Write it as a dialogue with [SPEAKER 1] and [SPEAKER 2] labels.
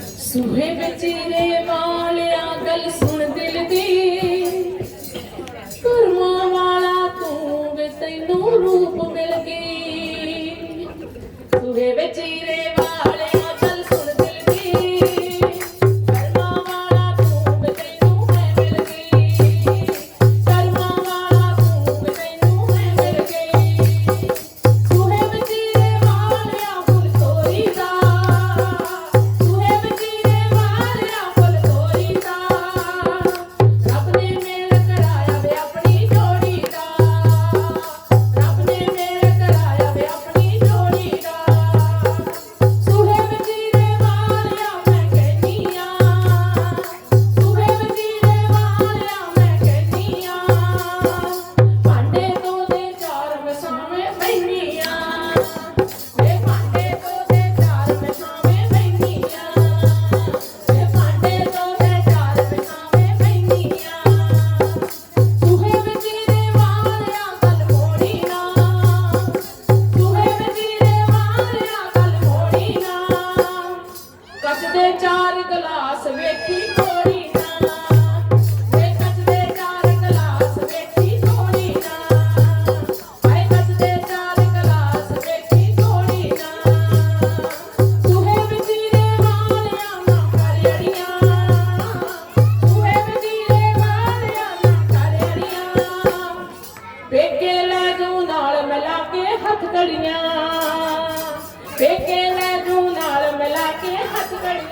[SPEAKER 1] ਸੁਹੇ ਵਿੱਚ ਨੇ ਮਾਲਿਆ ਗੱਲ ਸੁਣ ਦਿਲ ਦੀ। ਕਰਮਾਂ ਵਾਲਾ ਤੂੰ ਵੇ ਤੈਨੂੰ ਰੂਪ ਮਿਲ ਗਈ। ਸੁਹੇ ਵਿੱਚ ਨੇ ਚਾਰ ਗਲਾਸ ਵੇਖੀ ਥੋੜੀ ਹੱਥ ਘੜੀਆਂ ਪੇਕੇ ਲੈ ਦੂੰ ਨਾਲ ਮਿਲਾ ਕੇ ਹੱਥ ਘੜੀਆਂ